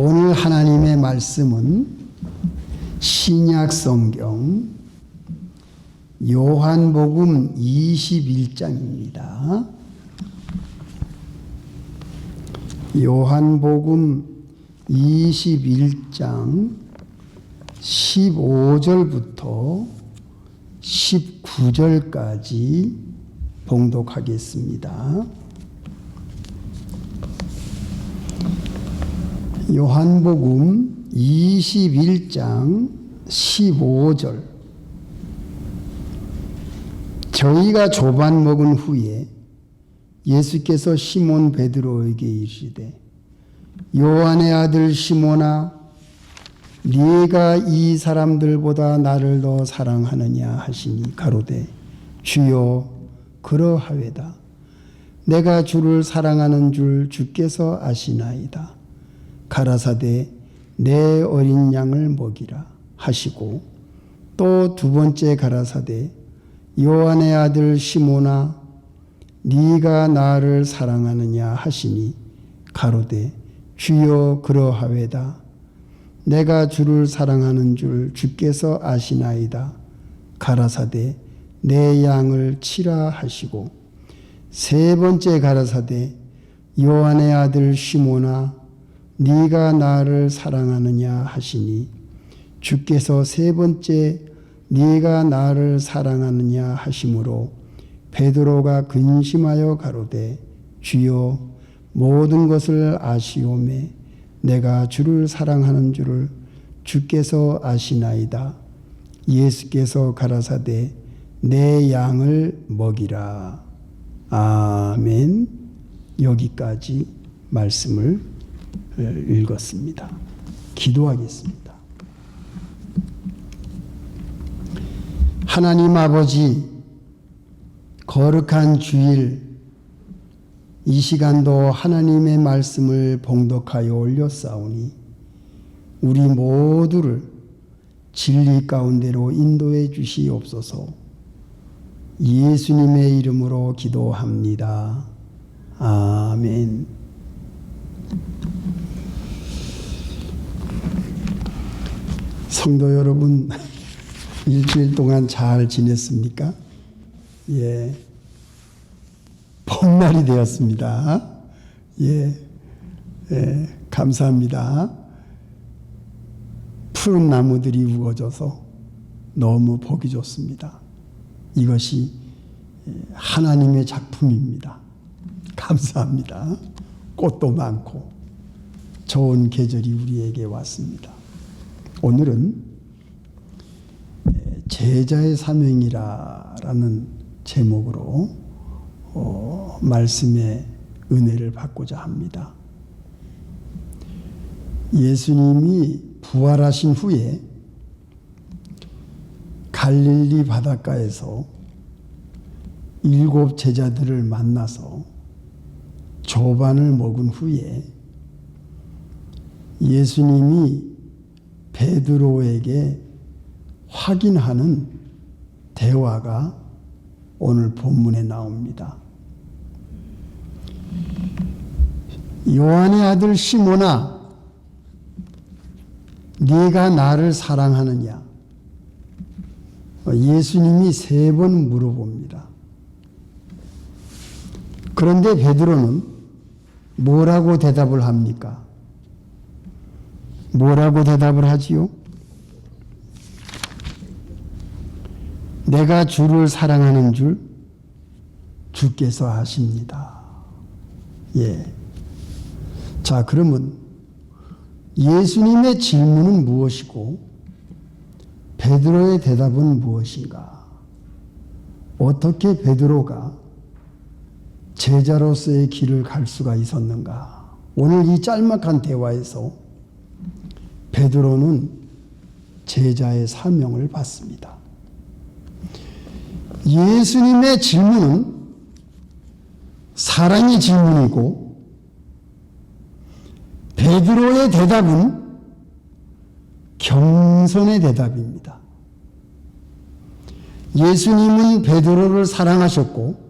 오늘 하나님의 말씀은 신약 성경 요한복음 21장입니다. 요한복음 21장 15절부터 19절까지 봉독하겠습니다. 요한복음 21장 15절. 저희가 조반 먹은 후에 예수께서 시몬 베드로에게 이르시되 요한의 아들 시몬아 네가 이 사람들보다 나를 더 사랑하느냐 하시니 가로되 주여 그러하외다. 내가 주를 사랑하는 줄 주께서 아시나이다 가라사대 내 어린 양을 먹이라 하시고 또 두 번째 가라사대 요한의 아들 시모나 네가 나를 사랑하느냐 하시니 가로되 주여 그러하외다. 내가 주를 사랑하는 줄 주께서 아시나이다. 가라사대 내 양을 치라 하시고 세 번째 가라사대 요한의 아들 시모나 네가 나를 사랑하느냐 하시니 주께서 세 번째 네가 나를 사랑하느냐 하심으로 베드로가 근심하여 가로되 주여 모든 것을 아시오매 내가 주를 사랑하는 줄을 주께서 아시나이다. 예수께서 가라사대 내 양을 먹이라. 아멘. 여기까지 말씀을 읽었습니다. 기도하겠습니다. 하나님 아버지, 거룩한 주일, 이 시간도 하나님의 말씀을 봉독하여 올렸사오니, 우리 모두를 진리 가운데로 인도해 주시옵소서, 예수님의 이름으로 기도합니다. 아멘. 성도 여러분, 일주일 동안 잘 지냈습니까? 예. 봄날이 되었습니다. 예. 예. 감사합니다. 푸른 나무들이 우거져서 너무 보기 좋습니다. 이것이 하나님의 작품입니다. 감사합니다. 꽃도 많고 좋은 계절이 우리에게 왔습니다. 오늘은 제자의 사명이라는 제목으로 어, 말씀의 은혜를 받고자 합니다. 예수님이 부활하신 후에 갈릴리 바닷가에서 일곱 제자들을 만나서 조반을 먹은 후에 예수님이 베드로에게 확인하는 대화가 오늘 본문에 나옵니다. 요한의 아들 시모나 네가 나를 사랑하느냐? 예수님이 세 번 물어봅니다. 그런데 베드로는 뭐라고 대답을 합니까? 뭐라고 대답을 하지요? 내가 주를 사랑하는 줄 주께서 아십니다. 예. 자, 그러면 예수님의 질문은 무엇이고 베드로의 대답은 무엇인가? 어떻게 베드로가 제자로서의 길을 갈 수가 있었는가? 오늘 이 짤막한 대화에서 베드로는 제자의 사명을 받습니다. 예수님의 질문은 사랑의 질문이고 베드로의 대답은 경선의 대답입니다. 예수님은 베드로를 사랑하셨고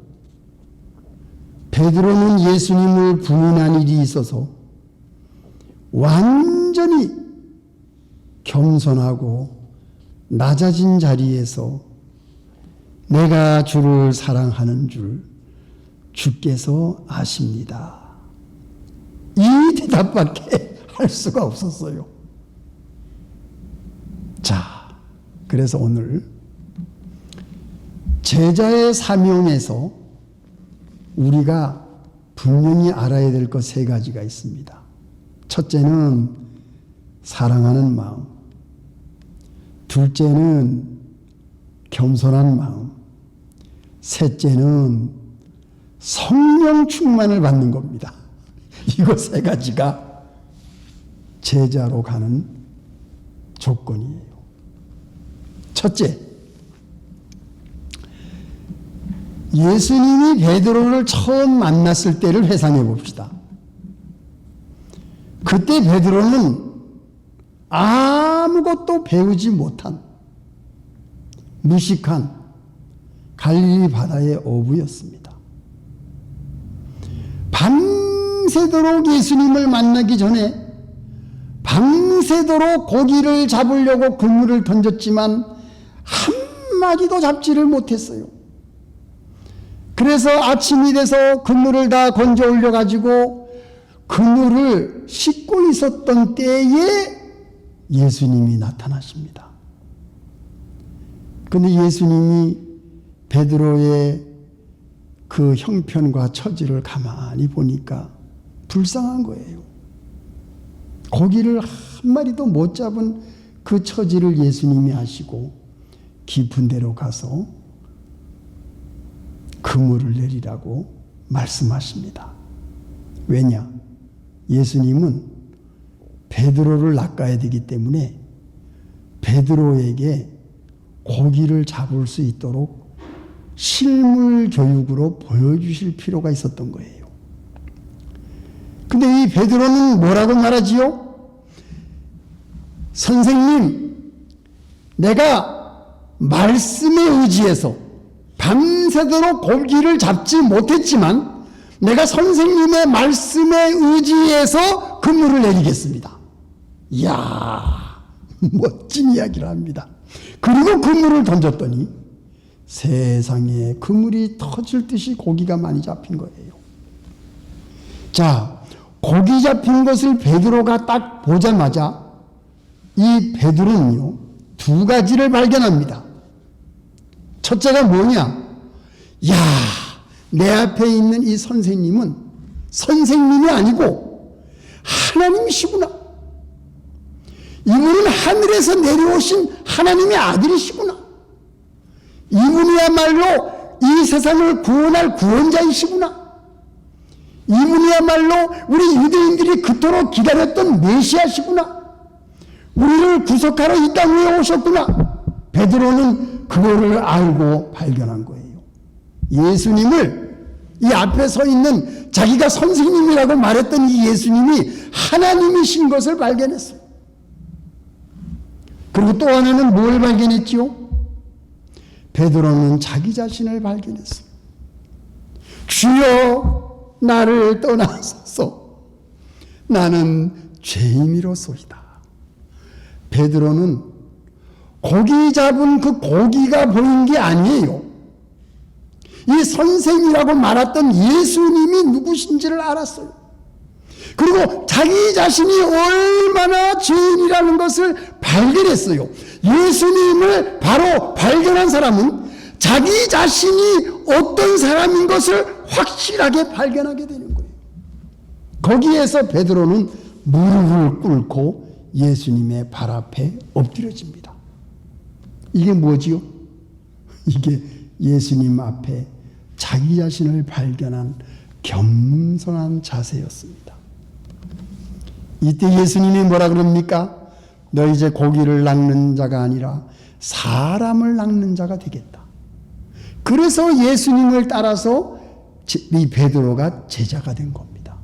베드로는 예수님을 부인한 일이 있어서 완 온전히 겸손하고 낮아진 자리에서 내가 주를 사랑하는 줄 주께서 아십니다. 이 대답밖에 할 수가 없었어요. 자, 그래서 오늘 제자의 사명에서 우리가 분명히 알아야 될 것 세 가지가 있습니다. 첫째는 사랑하는 마음. 둘째는 겸손한 마음. 셋째는 성령 충만을 받는 겁니다. 이거 세 가지가 제자로 가는 조건이에요. 첫째, 예수님이 베드로를 처음 만났을 때를 회상해 봅시다. 그때 베드로는 아무것도 배우지 못한 무식한 갈릴리 바다의 어부였습니다. 밤새도록 예수님을 만나기 전에 밤새도록 고기를 잡으려고 그물을 던졌지만 한 마리도 잡지를 못했어요. 그래서 아침이 돼서 그물을 다 건져 올려 가지고 그물을 씻고 있었던 때에 예수님이 나타나십니다. 근데 예수님이 베드로의 그 형편과 처지를 가만히 보니까 불쌍한 거예요. 고기를 한 마리도 못 잡은 그 처지를 예수님이 아시고 깊은 데로 가서 그물을 내리라고 말씀하십니다. 왜냐? 예수님은 베드로를 낚아야 되기 때문에 베드로에게 고기를 잡을 수 있도록 실물 교육으로 보여주실 필요가 있었던 거예요. 근데 이 베드로는 뭐라고 말하지요? 선생님, 내가 말씀에 의지해서 밤새도록 고기를 잡지 못했지만 내가 선생님의 말씀에 의지해서 그물을 내리겠습니다. 이야, 멋진 이야기를 합니다. 그리고 그물을 던졌더니 세상에 그물이 터질 듯이 고기가 많이 잡힌 거예요. 자, 고기 잡힌 것을 베드로가 딱 보자마자 이 베드로는요, 두 가지를 발견합니다. 첫째가 뭐냐? 야, 내 앞에 있는 이 선생님은 선생님이 아니고 하나님이시구나. 이분은 하늘에서 내려오신 하나님의 아들이시구나. 이분이야말로 이 세상을 구원할 구원자이시구나. 이분이야말로 우리 유대인들이 그토록 기다렸던 메시아시구나. 우리를 구속하러 이 땅에 오셨구나. 베드로는 그거를 알고 발견한 거예요. 예수님을 이 앞에 서 있는 자기가 선생님이라고 말했던 이 예수님이 하나님이신 것을 발견했어요. 그리고 또 하나는 뭘 발견했지요? 베드로는 자기 자신을 발견했어요. 주여 나를 떠나소서 나는 죄인이로소이다. 베드로는 고기 잡은 그 고기가 보인 게 아니에요. 이 선생이라고 말했던 예수님이 누구신지를 알았어요. 그리고 자기 자신이 얼마나 죄인이라는 것을 발견했어요. 예수님을 바로 발견한 사람은 자기 자신이 어떤 사람인 것을 확실하게 발견하게 되는 거예요. 거기에서 베드로는 무릎을 꿇고 예수님의 발 앞에 엎드려집니다. 이게 뭐지요? 이게 예수님 앞에 자기 자신을 발견한 겸손한 자세였습니다. 이때 예수님이 뭐라 그럽니까? 너 이제 고기를 낚는 자가 아니라 사람을 낚는 자가 되겠다. 그래서 예수님을 따라서 이 베드로가 제자가 된 겁니다.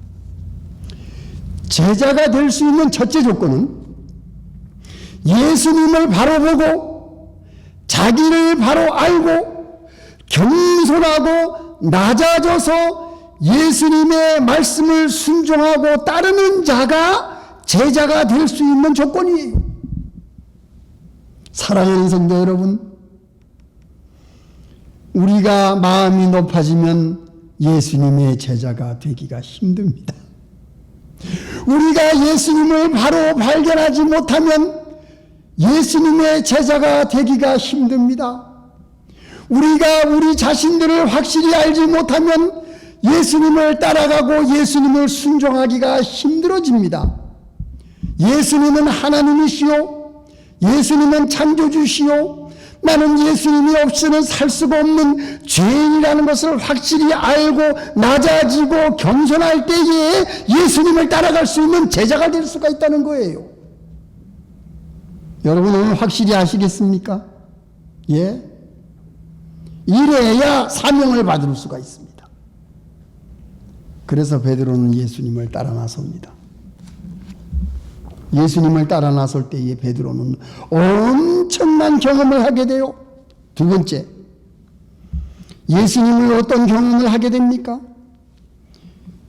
제자가 될 수 있는 첫째 조건은 예수님을 바로 보고 자기를 바로 알고 겸손하고 낮아져서 예수님의 말씀을 순종하고 따르는 자가 제자가 될 수 있는 조건이에요. 사랑하는 성도 여러분, 우리가 마음이 높아지면 예수님의 제자가 되기가 힘듭니다. 우리가 예수님을 바로 발견하지 못하면 예수님의 제자가 되기가 힘듭니다. 우리가 우리 자신들을 확실히 알지 못하면 예수님을 따라가고 예수님을 순종하기가 힘들어집니다. 예수님은 하나님이시요. 예수님은 창조주시요. 나는 예수님이 없이는 살 수가 없는 죄인이라는 것을 확실히 알고 낮아지고 겸손할 때에 예수님을 따라갈 수 있는 제자가 될 수가 있다는 거예요. 여러분 오늘 확실히 아시겠습니까? 예? 이래야 사명을 받을 수가 있습니다. 그래서 베드로는 예수님을 따라 나섭니다. 예수님을 따라 나설 때에 베드로는 엄청난 경험을 하게 돼요. 두 번째, 예수님을 어떤 경험을 하게 됩니까?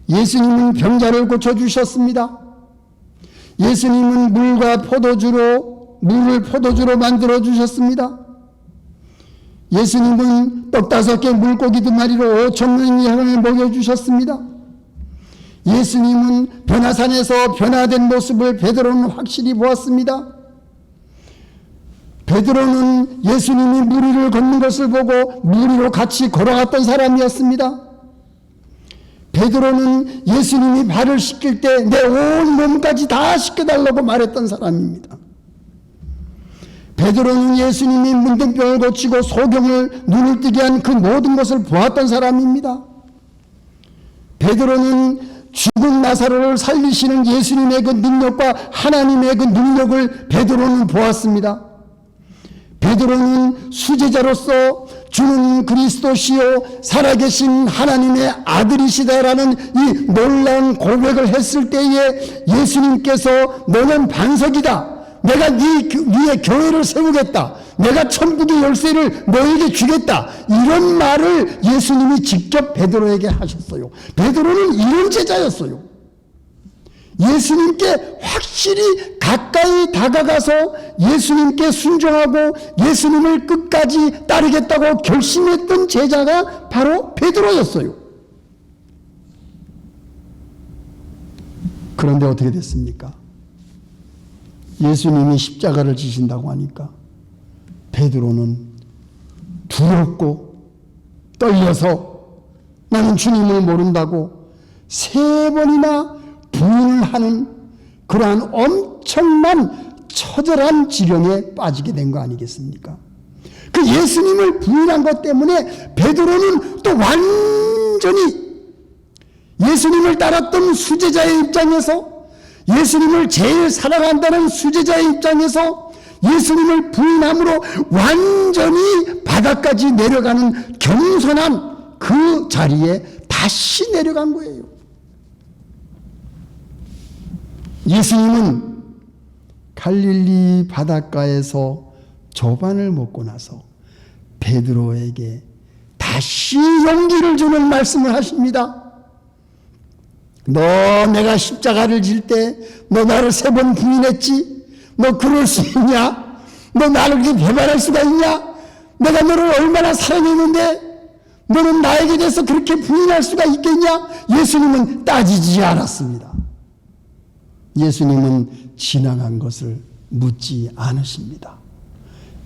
예수님은 병자를 고쳐주셨습니다. 예수님은 물과 포도주로, 물을 포도주로 만들어 주셨습니다. 예수님은 떡 다섯 개 물고기 두 마리로 오천 명의 양을 먹여주셨습니다. 예수님은 변화산에서 변화된 모습을 베드로는 확실히 보았습니다. 베드로는 예수님이 무리를 걷는 것을 보고 무리로 같이 걸어갔던 사람이었습니다. 베드로는 예수님이 발을 씻길 때 내 온 몸까지 다 씻겨달라고 말했던 사람입니다. 베드로는 예수님이 문둥병을 고치고 소경을 눈을 뜨게 한 그 모든 것을 보았던 사람입니다. 베드로는 죽은 나사로를 살리시는 예수님의 그 능력과 하나님의 그 능력을 베드로는 보았습니다. 베드로는 수제자로서 주는 그리스도시요 살아계신 하나님의 아들이시다라는 이 놀라운 고백을 했을 때에 예수님께서 너는 반석이다. 내가 네, 위에 교회를 세우겠다. 내가 천국의 열쇠를 너에게 주겠다. 이런 말을 예수님이 직접 베드로에게 하셨어요. 베드로는 이런 제자였어요. 예수님께 확실히 가까이 다가가서 예수님께 순종하고 예수님을 끝까지 따르겠다고 결심했던 제자가 바로 베드로였어요. 그런데 어떻게 됐습니까? 예수님이 십자가를 지신다고 하니까 베드로는 두렵고 떨려서 나는 주님을 모른다고 세 번이나 부인을 하는 그러한 엄청난 처절한 지경에 빠지게 된 거 아니겠습니까? 그 예수님을 부인한 것 때문에 베드로는 또 완전히 예수님을 따랐던 수제자의 입장에서 예수님을 제일 사랑한다는 수제자의 입장에서 예수님을 부인함으로 완전히 바닥까지 내려가는 겸손한 그 자리에 다시 내려간 거예요. 예수님은 갈릴리 바닷가에서 조반을 먹고 나서 베드로에게 다시 용기를 주는 말씀을 하십니다. 너 내가 십자가를 질 때 너 나를 세 번 부인했지? 너 그럴 수 있냐? 너 나를 그렇게 배반할 수가 있냐? 내가 너를 얼마나 사랑했는데 너는 나에게 대해서 그렇게 부인할 수가 있겠냐? 예수님은 따지지 않았습니다. 예수님은 지나간 것을 묻지 않으십니다.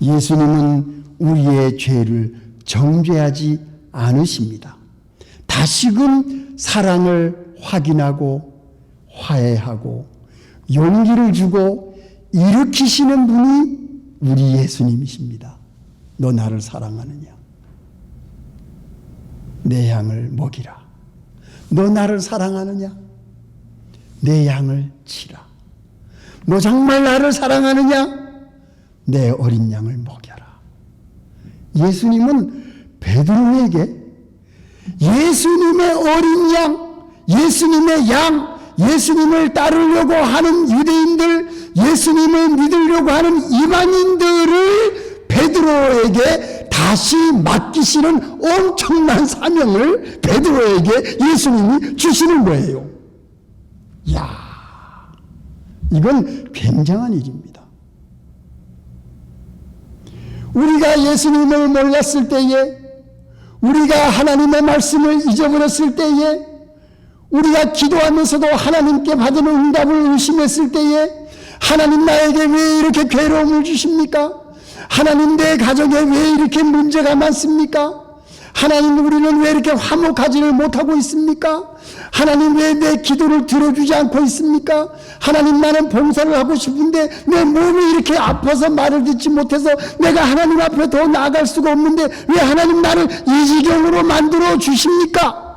예수님은 우리의 죄를 정죄하지 않으십니다. 다시금 사랑을 확인하고 화해하고 용기를 주고 일으키시는 분이 우리 예수님이십니다. 너 나를 사랑하느냐? 내 양을 먹이라. 너 나를 사랑하느냐? 내 양을 치라. 너 정말 나를 사랑하느냐? 내 어린 양을 먹여라. 예수님은 베드로에게 예수님의 어린 양, 예수님의 양, 예수님을 따르려고 하는 유대인들, 예수님을 믿으려고 하는 이방인들을 베드로에게 다시 맡기시는 엄청난 사명을 베드로에게 예수님이 주시는 거예요. 야, 이건 굉장한 일입니다. 우리가 예수님을 몰랐을 때에 우리가 하나님의 말씀을 잊어버렸을 때에 우리가 기도하면서도 하나님께 받은 응답을 의심했을 때에 하나님 나에게 왜 이렇게 괴로움을 주십니까? 하나님 내 가정에 왜 이렇게 문제가 많습니까? 하나님 우리는 왜 이렇게 화목하지를 못하고 있습니까? 하나님 왜 내 기도를 들어주지 않고 있습니까? 하나님 나는 봉사를 하고 싶은데 내 몸이 이렇게 아파서 말을 듣지 못해서 내가 하나님 앞에 더 나아갈 수가 없는데 왜 하나님 나를 이 지경으로 만들어 주십니까?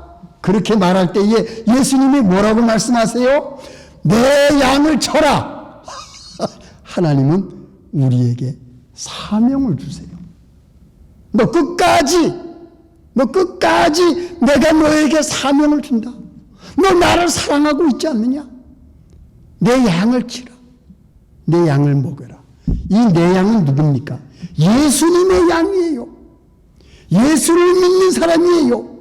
그렇게 말할 때에 예수님이 뭐라고 말씀하세요? 내 양을 쳐라. 하나님은 우리에게 사명을 주세요. 너 끝까지, 너 끝까지 내가 너에게 사명을 준다. 너 나를 사랑하고 있지 않느냐? 내 양을 치라. 내 양을 먹여라. 이 내 양은 누굽니까? 예수님의 양이에요. 예수를 믿는 사람이에요.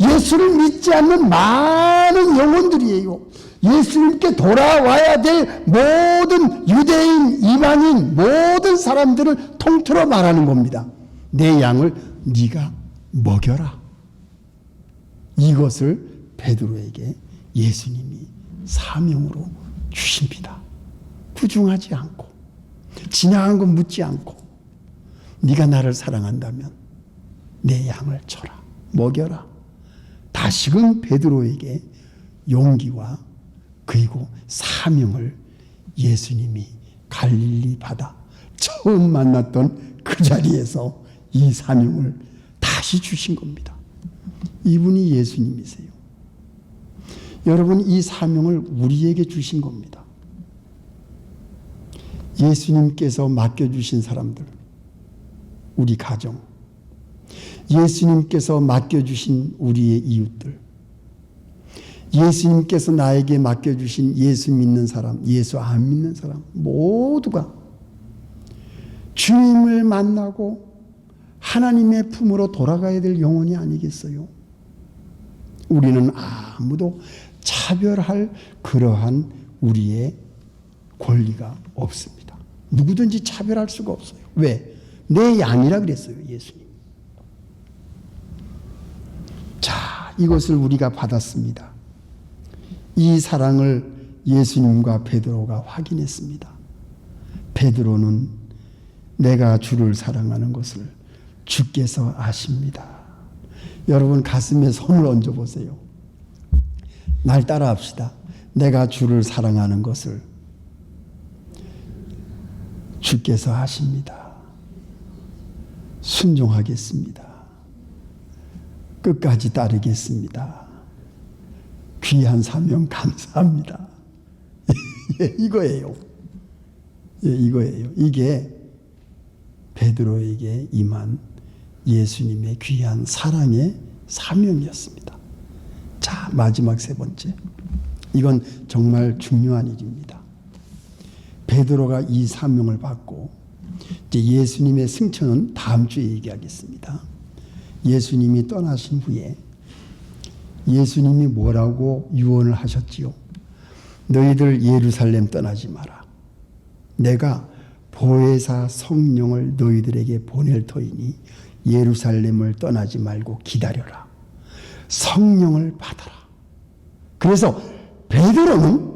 예수를 믿지 않는 많은 영혼들이에요. 예수님께 돌아와야 될 모든 유대인, 이방인, 모든 사람들을 통틀어 말하는 겁니다. 내 양을 네가 먹여라. 이것을 베드로에게 예수님이 사명으로 주십니다. 부중하지 않고 지나간 건 묻지 않고 네가 나를 사랑한다면 내 양을 쳐라 먹여라. 다시금 베드로에게 용기와 그리고 사명을 예수님이 갈릴리 바다 처음 만났던 그 자리에서 이 사명을 다시 주신 겁니다. 이분이 예수님이세요. 여러분 이 사명을 우리에게 주신 겁니다. 예수님께서 맡겨주신 사람들, 우리 가정, 예수님께서 맡겨주신 우리의 이웃들, 예수님께서 나에게 맡겨주신 예수 믿는 사람, 예수 안 믿는 사람, 모두가 주님을 만나고 하나님의 품으로 돌아가야 될 영혼이 아니겠어요? 우리는 아무도 차별할 그러한 우리의 권리가 없습니다. 누구든지 차별할 수가 없어요. 왜? 내 양이라 그랬어요, 예수님. 자, 이것을 우리가 받았습니다. 이 사랑을 예수님과 베드로가 확인했습니다. 베드로는 내가 주를 사랑하는 것을 주께서 아십니다. 여러분 가슴에 손을 얹어 보세요. 날 따라 합시다. 내가 주를 사랑하는 것을 주께서 아십니다. 순종하겠습니다. 끝까지 따르겠습니다. 귀한 사명 감사합니다. 예, 이거예요. 예, 이거예요. 이게 베드로에게 임한 예수님의 귀한 사랑의 사명이었습니다. 자, 마지막 세 번째. 이건 정말 중요한 일입니다. 베드로가 이 사명을 받고 이제 예수님의 승천은 다음 주에 얘기하겠습니다. 예수님이 떠나신 후에 예수님이 뭐라고 유언을 하셨지요? 너희들 예루살렘 떠나지 마라. 내가 보혜사 성령을 너희들에게 보낼 터이니 예루살렘을 떠나지 말고 기다려라. 성령을 받아라. 그래서 베드로는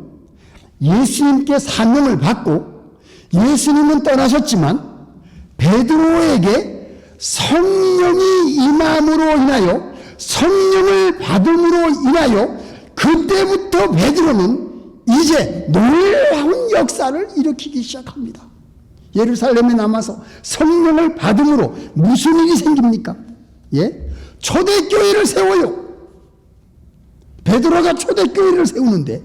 예수님께 사명을 받고 예수님은 떠나셨지만 베드로에게 성령이 임함으로 인하여 성령을 받음으로 인하여 그때부터 베드로는 이제 놀라운 역사를 일으키기 시작합니다. 예루살렘에 남아서 성령을 받음으로 무슨 일이 생깁니까? 예? 초대교회를 세워요. 베드로가 초대교회를 세우는데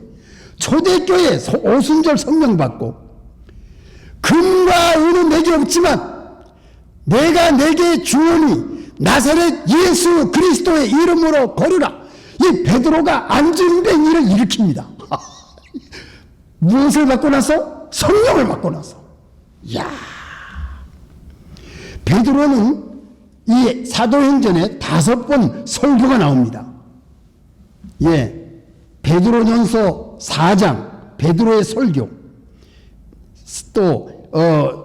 초대교회 오순절 성령 받고 금과 은은 내게 없지만 내가 내게 주오니 나사렛 예수 그리스도의 이름으로 거르라. 이 베드로가 일을 일으킵니다. 무엇을 받고 나서? 성령을 받고 나서. 야 베드로는 이 사도행전에 다섯 번 설교가 나옵니다. 예. 베드로전서 4장 베드로의 설교. 또, 어,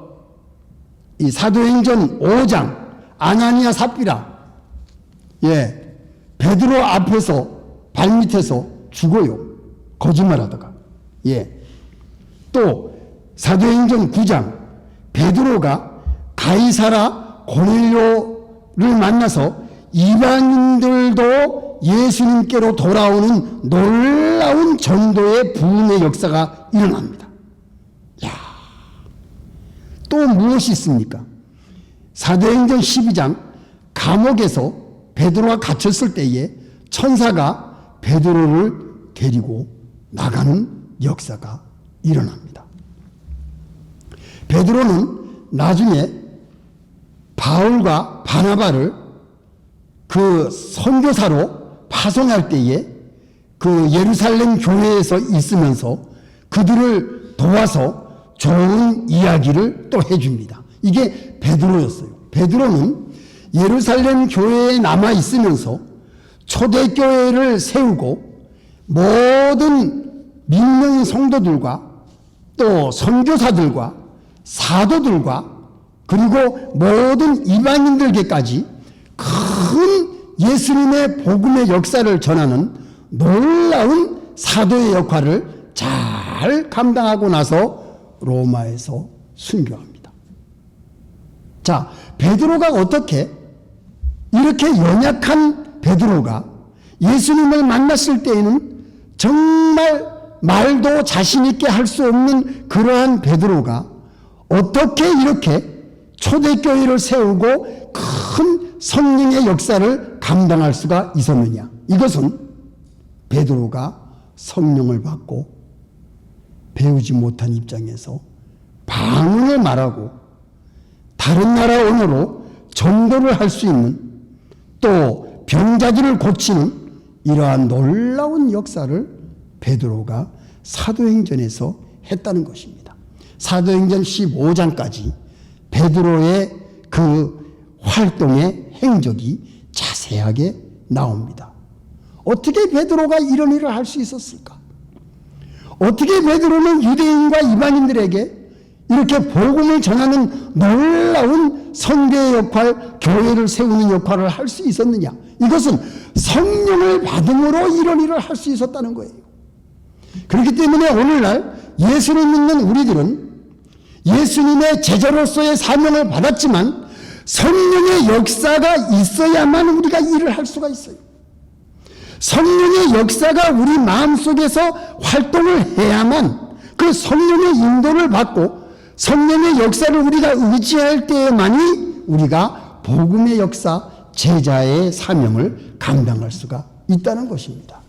이 사도행전 5장, 아나니아 삽비라, 예, 베드로 앞에서, 발밑에서 죽어요. 거짓말 하다가. 예. 또, 사도행전 9장, 베드로가 가이사라 고넬료를 만나서 이방인들도 예수님께로 돌아오는 놀라운 전도의 부흥의 역사가 일어납니다. 야, 또 무엇이 있습니까? 사도행전 12장 감옥에서 베드로가 갇혔을 때에 천사가 베드로를 데리고 나가는 역사가 일어납니다. 베드로는 나중에 바울과 바나바를 그 선교사로 파송할 때에 그 예루살렘 교회에서 있으면서 그들을 도와서 좋은 이야기를 또 해줍니다. 이게 베드로였어요. 베드로는 예루살렘 교회에 남아 있으면서 초대교회를 세우고 모든 믿는 성도들과 또 선교사들과 사도들과 그리고 모든 이방인들께까지 큰 예수님의 복음의 역사를 전하는 놀라운 사도의 역할을 잘 감당하고 나서 로마에서 순교합니다. 자, 베드로가 어떻게 이렇게 연약한 베드로가 예수님을 만났을 때에는 정말 말도 자신 있게 할 수 없는 그러한 베드로가 어떻게 이렇게 초대교회를 세우고 큰 성령의 역사를 감당할 수가 있었느냐. 이것은 베드로가 성령을 받고 배우지 못한 입장에서 방언을 말하고 다른 나라 언어로 전도를 할 수 있는 또 병자들을 고치는 이러한 놀라운 역사를 베드로가 사도행전에서 했다는 것입니다. 사도행전 15장까지 베드로의 그 활동의 행적이 자세하게 나옵니다. 어떻게 베드로가 이런 일을 할 수 있었을까? 어떻게 베드로는 유대인과 이방인들에게 이렇게 복음을 전하는 놀라운 선교의 역할, 교회를 세우는 역할을 할 수 있었느냐? 이것은 성령을 받음으로 이런 일을 할 수 있었다는 거예요. 그렇기 때문에 오늘날 예수를 믿는 우리들은 예수님의 제자로서의 사명을 받았지만 성령의 역사가 있어야만 우리가 일을 할 수가 있어요. 성령의 역사가 우리 마음 속에서 활동을 해야만 그 성령의 인도를 받고 성령의 역사를 우리가 의지할 때에만이 우리가 복음의 역사, 제자의 사명을 감당할 수가 있다는 것입니다.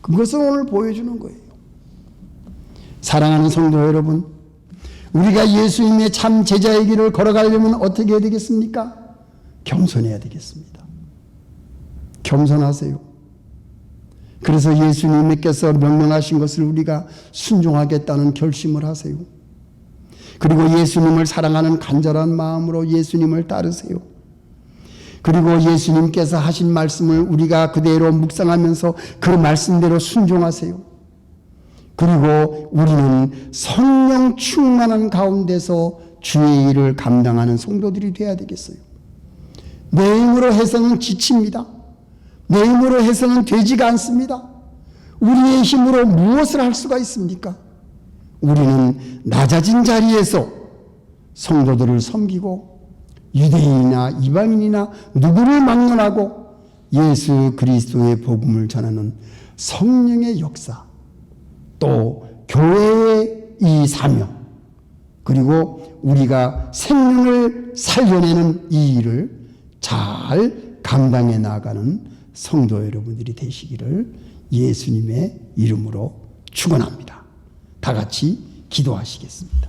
그것을 오늘 보여주는 거예요. 사랑하는 성도 여러분, 우리가 예수님의 참 제자의 길을 걸어가려면 어떻게 해야 되겠습니까? 겸손해야 되겠습니다. 겸손하세요. 그래서 예수님께서 명령하신 것을 우리가 순종하겠다는 결심을 하세요. 그리고 예수님을 사랑하는 간절한 마음으로 예수님을 따르세요. 그리고 예수님께서 하신 말씀을 우리가 그대로 묵상하면서 그 말씀대로 순종하세요. 그리고 우리는 성령 충만한 가운데서 주의 일을 감당하는 성도들이 되어야 되겠어요. 내 힘으로 해서는 지칩니다. 내 힘으로 해서는 되지가 않습니다. 우리의 힘으로 무엇을 할 수가 있습니까? 우리는 낮아진 자리에서 성도들을 섬기고 유대인이나 이방인이나 누구를 막론하고 예수 그리스도의 복음을 전하는 성령의 역사, 또 교회의 이 사명, 그리고 우리가 생명을 살려내는 이 일을 잘 감당해 나가는 성도 여러분들이 되시기를 예수님의 이름으로 축원합니다. 다 같이 기도하시겠습니다.